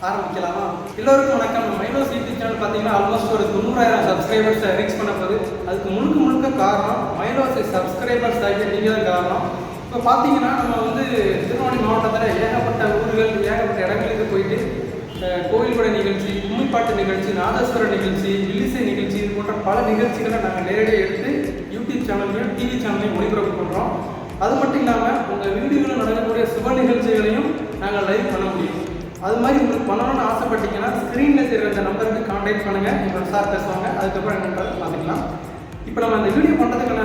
ஆரம்பிக்கலாமா? எல்லோருக்கும் வணக்கம். நம்ம மைனோஸ் யூடியூப் சேனல் பார்த்தீங்கன்னா ஆல்மோஸ்ட் ஒரு தொண்ணூறாயிரம் சப்ஸ்கிரைபர்ஸ் ரீச் பண்ண போகுது. அதுக்கு முழுக்க முழுக்க காரணம் மைனோஸ் சப்ஸ்கிரைபர்ஸ் ஆகிய நீங்கள் தான் காரணம். இப்போ பார்த்தீங்கன்னா நம்ம வந்து திருநெல்வேலி மாவட்டத்தில் ஏகப்பட்ட ஊர்கள் ஏகப்பட்ட இடங்களுக்கு போயிட்டு அஹ், நிகழ்ச்சி கும்மிப்பாட்டு நிகழ்ச்சி நாதஸ்வர நிகழ்ச்சி இல்லிசை நிகழ்ச்சி இது போன்ற பல நிகழ்ச்சிகளை நாங்கள் நேரடியாக எடுத்து யூடியூப் சேனல்லையும் டிவி சேனல்லையும் ஒளிபரப்பு பண்ணுறோம் அது மட்டும் இல்லாமல் உங்கள் வீடுகளில் நடக்கக்கூடிய சுப நிகழ்ச்சிகளையும் நாங்கள் லைவ் பண்ண முடியும். அது மாதிரி உங்களுக்கு பண்ணணும்னு ஆசைப்பட்டீங்கன்னா ஸ்க்ரீனில் செய்கிற இந்த நம்பருக்கு காண்டாக்ட் பண்ணுங்கள் எங்களோட சார் பேசுவாங்க. அதுக்கப்புறம் என்னன்றது பார்த்துக்கலாம். இப்போ நம்ம இந்த வீடியோ பண்ணுறதுக்கான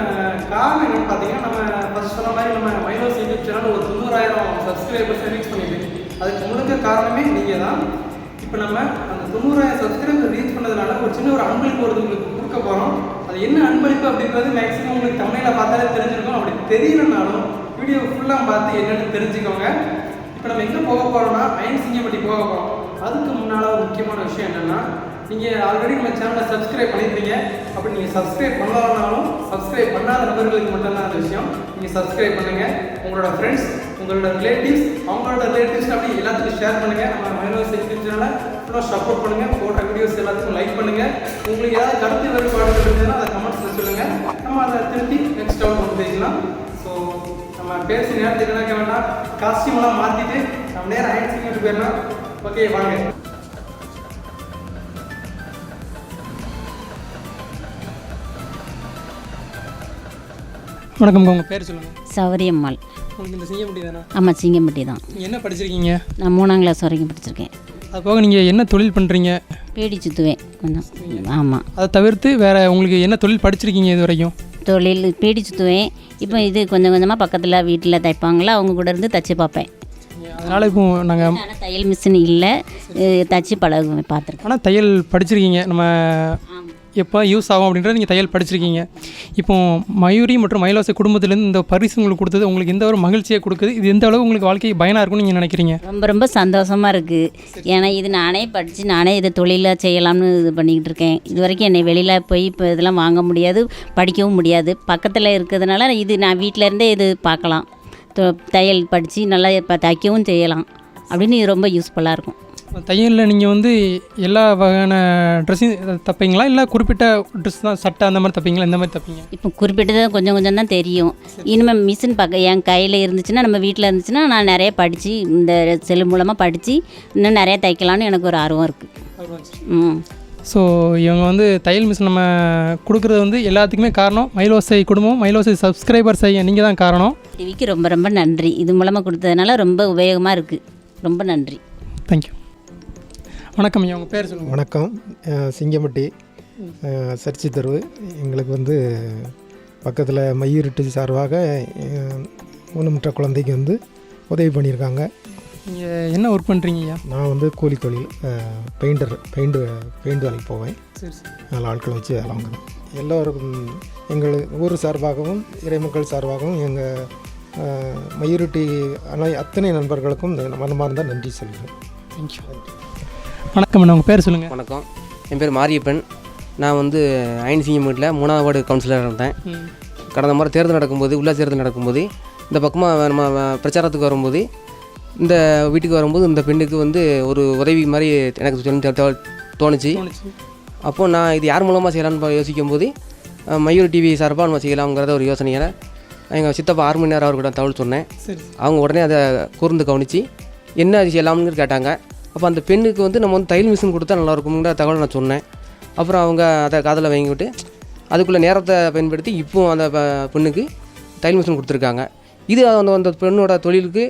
காரணம் என்னன்னு பார்த்தீங்கன்னா நம்ம ஃபர்ஸ்ட் சொன்ன மாதிரி நம்ம மைனோஸ் யூடியூப் சேனல் ஒரு தொண்ணூறாயிரம் சப்ஸ்கிரைபர்ஸ் ரீச் பண்ணியிருக்கு. அதுக்கு முழுக்க காரணமே நீங்கள் தான் இப்போ நம்ம அந்த தொண்ணூறாயிரம் சப்ஸ்கிரைபர் ரீச் பண்ணதுனால ஒரு சின்ன ஒரு அன்பளிப்பு ஒரு உங்களுக்கு கொடுக்க போகிறோம் அது என்ன அன்பளிப்பு அப்படின்றது மேக்ஸிமம் உங்களுக்கு தமிழில் பார்த்தாலே தெரிஞ்சிருக்கும். அப்படி தெரியலனாலும் வீடியோ ஃபுல்லாக பார்த்து என்னென்னு தெரிஞ்சுக்கோங்க. இப்போ நம்ம எங்கே போக போகிறோம் டைம் சிங்கப்பட்டி போக போகிறோம் அதுக்கு முன்னால் ஒரு முக்கியமான விஷயம் என்னென்னா நீங்கள் ஆல்ரெடி நம்ம சேனலை சப்ஸ்கிரைப் பண்ணியிருக்கீங்க அப்படி நீங்கள் சப்ஸ்கிரைப் பண்ணலாம்னாலும் சப்ஸ்கிரைப் பண்ணாத நபர்களுக்கு மட்டும்தான் அந்த விஷயம். நீங்கள் சப்ஸ்கிரைப் பண்ணுங்கள் உங்களோட ஃப்ரெண்ட்ஸ் உங்களோட ரிலேட்டிவ்ஸ் அவங்களோட ரிலேட்டிவ்ஸ் அப்படி எல்லாத்துக்கும் ஷேர் பண்ணுங்கள் நம்ம மைனோஸ் யூடியூப் சேனலை இன்னும் சப்போர்ட் பண்ணுங்கள் போட்ட வீடியோஸ் எல்லாத்துக்கும் லைக் பண்ணுங்கள் உங்களுக்கு ஏதாவது கருத்து வேறுபாடு இருந்ததுன்னா அதை கமெண்ட்ஸில் சொல்லுங்கள் நம்ம அதை திருப்பி நெக்ஸ்ட் அவுட் வந்து பேசலாம். ஸோ நம்ம பேசி நேரத்துக்கு என்ன வேண்டாம் காஸ்டியூம்லாம் மாற்றிட்டு நேரம் சிங்கிட்டு போயிடலாம். ஓகே வாங்க. வணக்கம் உங்கள் பேர் சொல்லுங்கள் சௌரியம்மாள். உங்களுக்கு இந்த சிங்கப்பட்டி தானே ஆமாம் சிங்கம்பட்டி தான் என்ன படிச்சிருக்கீங்க? நான் மூணாம் கிளாஸ் வரைக்கும் படிச்சிருக்கேன். அது போக நீங்கள் என்ன தொழில் பண்ணுறீங்க பீடி சுற்றுவேன் கொஞ்சம். ஆமாம் அதை தவிர்த்து வேறு உங்களுக்கு என்ன தொழில் படிச்சிருக்கீங்க இது வரைக்கும்? தொழில் பீடி சுற்றுவேன் இப்போ இது கொஞ்சம் கொஞ்சமாக பக்கத்தில் வீட்டில் தைப்பாங்களா அவங்க கூட இருந்து தச்சு பார்ப்பேன். அதனால் இப்போ நாங்கள் ஆனால் தையல் மிஷின் இல்லை. தச்சு பழகுவேன் பார்த்துருக்கேன் ஆனால் தையல் படிச்சிருக்கீங்க. நம்ம எப்போ யூஸ் ஆகும் அப்படின்றத நீங்கள் தையல் படிச்சிருக்கீங்க. இப்போ மயூரி மற்றும் மயிலாசை குடும்பத்திலேருந்து இந்த பரிசு உங்களுக்கு கொடுத்தது உங்களுக்கு எந்த ஒரு மகிழ்ச்சியை கொடுக்குது? இது எந்த அளவு உங்களுக்கு வாழ்க்கைக்கு பயனாக இருக்கும்னு நீங்கள் நினைக்கிறீங்க? ரொம்ப ரொம்ப சந்தோஷமாக இருக்குது ஏன்னா இது நானே படித்து நானே இதை தொழிலாக செய்யலாம்னு இது பண்ணிக்கிட்டு இருக்கேன். இது வரைக்கும் என்னை வெளியில் போய் இப்போ இதெல்லாம் வாங்க முடியாது படிக்கவும் முடியாது. பக்கத்தில் இருக்கிறதுனால இது நான் வீட்டில் இருந்தே இது பார்க்கலாம். தையல் படித்து நல்லா இப்போ தைக்கவும் செய்யலாம். அப்படின்னு ரொம்ப யூஸ்ஃபுல்லாக இருக்கும். தையலில் நீங்கள் வந்து எல்லா வகையான ட்ரெஸ்ஸையும் தப்பீங்களா? இல்லை குறிப்பிட்ட ட்ரெஸ் தான் சட்டை அந்த மாதிரி தப்பீங்களா? இந்த மாதிரி தப்பீங்க? இப்போ குறிப்பிட்டது கொஞ்சம் கொஞ்சம் தான் தெரியும். இனிமேல் மிஷின் பக்க என் கையில் இருந்துச்சுன்னா நம்ம வீட்டில் இருந்துச்சுன்னா நான் நிறைய படித்து இந்த செல் மூலமாக படித்து இன்னும் நிறைய தைக்கலாம்னு எனக்கு ஒரு ஆர்வம் இருக்குது ம். ஸோ இவங்க வந்து தையல் மிஷின் நம்ம கொடுக்குறது வந்து எல்லாத்துக்குமே காரணம். மயிலோசை குடும்பம் மயிலோசை சப்ஸ்கிரைபர்ஸ் ஐயா நீங்கள் தான் காரணம். டிவிக்கு ரொம்ப ரொம்ப நன்றி. இது மூலமாக கொடுத்ததுனால ரொம்ப உபயோகமாக இருக்குது ரொம்ப நன்றி. தேங்க்யூ வணக்கம் ஐயா உங்கள் பேர் சொல்லுங்கள் வணக்கம். சிங்கம்பட்டி சர்ச்சி தெருவு. எங்களுக்கு வந்து பக்கத்தில் மயூரிட்டு சார்பாக ஊனமுற்ற குழந்தைக்கு வந்து உதவி பண்ணியிருக்காங்க. நீங்கள் என்ன ஒர்க் பண்ணுறீங்க ஐயா? நான் வந்து கூலி தொழில் பெயிண்டர் பெயிண்ட் பெயிண்ட் வேலைக்கு போவேன். சரி சரி. நாலு ஆட்களை வச்சு வேலை வாங்குறேன் எல்லோருக்கும் எங்கள் ஊர் சார்பாகவும் இறைமக்கள் சார்பாகவும் எங்கள் மயூரிட்டி அனை அத்தனை நண்பர்களுக்கும் மனமார்ந்த நன்றி சொல்கிறேன். தேங்க்யூ வணக்கம் உங்கள் பேர் சொல்லுங்கள் வணக்கம். என் பேர் மாரியப்பன். நான் வந்து அயன் சிங்கமேட்டில் மூணாவது வார்டு கவுன்சிலராக இருந்தேன். கடந்த முறை தேர்தல் நடக்கும்போது உள்ளாட்சி தேர்தல் நடக்கும்போது இந்த பக்கமாக நம்ம பிரச்சாரத்துக்கு வரும்போது இந்த வீட்டுக்கு வரும்போது இந்த பெண்ணுக்கு வந்து ஒரு உதவி மாதிரி எனக்கு தோணுச்சு. அப்போது நான் இது யார் மூலமாக செய்யலாம்னு பா- யோசிக்கும்போது அஹ், மயூர் டிவி சார்பாக நம்ம செய்யலாம்ங்கிறத ஒரு யோசனையில் எங்கள் சித்தப்பா ஆறு மணி நேரம் அவர்கிட்ட தகவல் சொன்னேன். அவங்க உடனே அதை கூர்ந்து கவனித்து என்ன அது செய்யலாம்னு கேட்டாங்க. அப்போ அந்த பெண்ணுக்கு வந்து நம்ம வந்து தையல் மிஷின் கொடுத்தா நல்லா இருக்கும்ங்கிற தகவல் நான் சொன்னேன். அப்புறம் அவங்க அதை காதில் வாங்கிவிட்டு அதுக்குள்ளே நேரத்தை பயன்படுத்தி இப்போ அந்த பெண்ணுக்கு தையல் மிஷின் கொடுத்துருக்காங்க. இது அந்த அந்த பெண்ணோட தொழிலுக்கு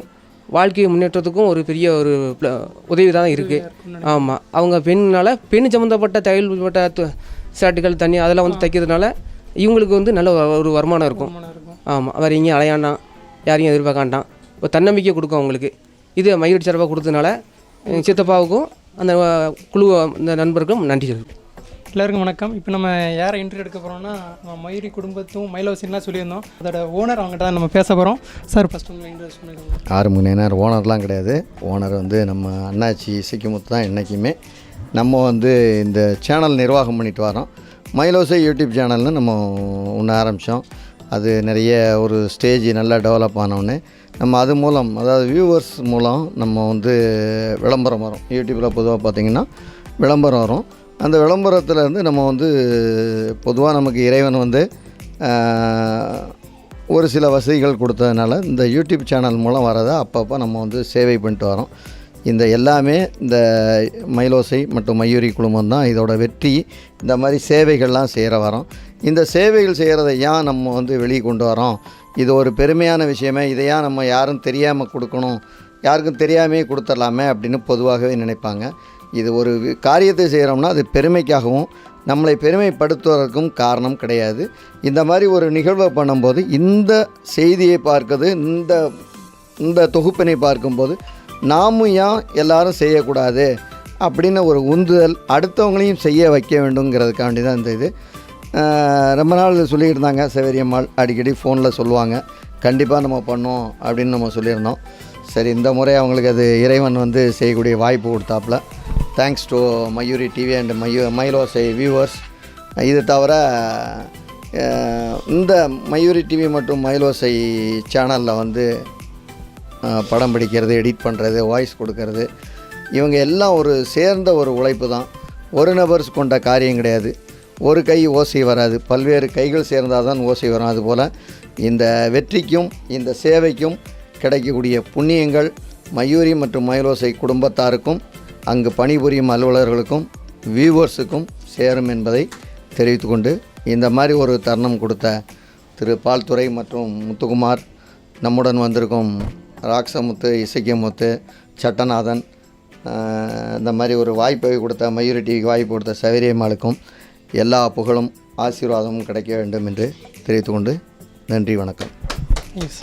வாழ்க்கை முன்னேற்றத்துக்கும் ஒரு பெரிய ஒரு ப்ள- உதவி தான் இருக்குது ஆமாம் அவங்க பெண்ணால் பெண் சம்மந்தப்பட்ட தையல் பட்ட ஷர்ட்டுகள் தண்ணி அதெல்லாம் வந்து தைக்கிறதுனால இவங்களுக்கு வந்து நல்ல ஒரு- வருமானம் இருக்கும். ஆமாம் வேறு எங்கேயும் அலையாண்டாம் யாரையும் எதிர்பார்க்காண்டாம். ஒரு தன்னம்பிக்கை கொடுக்கும் அவங்களுக்கு. இது மயிர் சிறப்பாக கொடுத்ததுனால சித்தப்பாவுக்கும் அந்த குழு இந்த நண்பருக்கும் நன்றி சொல்லுங்கள் எல்லாருக்கும் வணக்கம். இப்போ நம்ம யாரை இன்டர்வியூ எடுக்க போகிறோம்னா நம்ம மயூரி குடும்பத்தும் மயிலவசின்லாம் சொல்லியிருந்தோம். அதோட ஓனர் அவங்ககிட்ட தான் நம்ம பேச போகிறோம் சார் ஃபஸ்ட் உங்களை இன்ட்ரெஸ்ட் பண்ணிக்கோங்க ஆறு மணி நேரம் ஓனர்லாம் கிடையாது. ஓனர் வந்து நம்ம அண்ணாச்சி சிக்கிமுத்து தான் என்றைக்குமே நம்ம வந்து இந்த சேனல் நிர்வாகம் பண்ணிட்டு வரோம். மயிலோசை யூடியூப் சேனல்னு நம்ம ஒன்று ஆரம்பித்தோம் அது நிறைய ஒரு ஸ்டேஜ் நல்லா டெவலப் ஆனோடனே நம்ம அது மூலம் அதாவது வியூவர்ஸ் மூலம் நம்ம வந்து விளம்பரம் வரும். யூடியூப்பில் பொதுவாக பார்த்திங்கன்னா விளம்பரம் வரும். அந்த விளம்பரத்தில் இருந்து நம்ம வந்து பொதுவாக நமக்கு இறைவன் வந்து ஒரு சில வசதிகள் கொடுத்ததுனால இந்த யூடியூப் சேனல் மூலம் வரதை அப்பப்போ நம்ம வந்து சேவை பண்ணிட்டு வரோம். இந்த எல்லாமே இந்த மயிலோசை மற்றும் மயூரி குழுமம் தான் இதோட வெற்றி. இந்த மாதிரி சேவைகள்லாம் செய்கிற வரோம். இந்த சேவைகள் செய்கிறத ஏன் நம்ம வந்து வெளியே கொண்டு வரோம்? இது ஒரு பெருமையான விஷயமே. இதை ஏன் நம்ம யாரும் தெரியாமல் கொடுக்கணும்? யாருக்கும் தெரியாமே கொடுத்துடலாமே அப்படின்னு பொதுவாகவே நினைப்பாங்க. இது ஒரு காரியத்தை செய்கிறோம்னா அது பெருமைக்காகவும் நம்மளை பெருமைப்படுத்துவதற்கும் காரணம் கிடையாது. இந்த மாதிரி ஒரு நிகழ்வை பண்ணும்போது இந்த செய்தியை பார்க்குறது இந்த இந்த தொகுப்பினை பார்க்கும்போது நாமும் ஏன் எல்லாரும் செய்யக்கூடாது அப்படின்னு ஒரு உந்துதல் அடுத்தவங்களையும் செய்ய வைக்க வேண்டுங்கிறதுக்காண்டி தான் இந்த இது. ரொம்ப நாள் சொல்லிக்கிட்டு இருந்தாங்க சவேரியம்மாள் அடிக்கடி ஃபோனில் சொல்லுவாங்க கண்டிப்பாக நம்ம பண்ணோம் அப்படின்னு நம்ம சொல்லியிருந்தோம். சரி இந்த முறை அவங்களுக்கு அது இறைவன் வந்து செய்யக்கூடிய வாய்ப்பு கொடுத்தாப்புல. Thanks to Mayuri TV and Mayu Mayilosai viewers இது தவிர இந்த மயூரி டிவி மற்றும் மயிலோசை சேனலில் வந்து படம் பிடிக்கிறது எடிட் பண்ணுறது வாய்ஸ் கொடுக்கறது இவங்க எல்லாம் ஒரு சேர்ந்த ஒரு உழைப்பு தான். ஒரு நபர் கொண்ட காரியம் கிடையாது. ஒரு கை ஓசை வராது. பல்வேறு கைகள் சேர்ந்தால் தான் ஓசை வரும். அதுபோல் இந்த வெற்றிக்கும் இந்த சேவைக்கும் கிடைக்கக்கூடிய புண்ணியங்கள் மயூரி மற்றும் மயிலோசை குடும்பத்தாருக்கும் அங்கு பணிபுரியும் அலுவலர்களுக்கும் வியூவர்ஸுக்கும் சேரும் என்பதை தெரிவித்துக்கொண்டு இந்த மாதிரி ஒரு தருணம் கொடுத்த திரு பால்துறை மற்றும் முத்துக்குமார் நம்முடன் வந்திருக்கும் ராக்ஸமுத்து இசைக்கமுத்து சட்டநாதன் இந்த மாதிரி ஒரு வாய்ப்பை கொடுத்த மயூரி டிவிக்கு வாய்ப்பு கொடுத்த சவேரியம்மாளுக்கும் எல்லா புகழும் ஆசீர்வாதமும் கிடைக்க வேண்டும் என்று தெரிவித்துக்கொண்டு நன்றி வணக்கம். எஸ்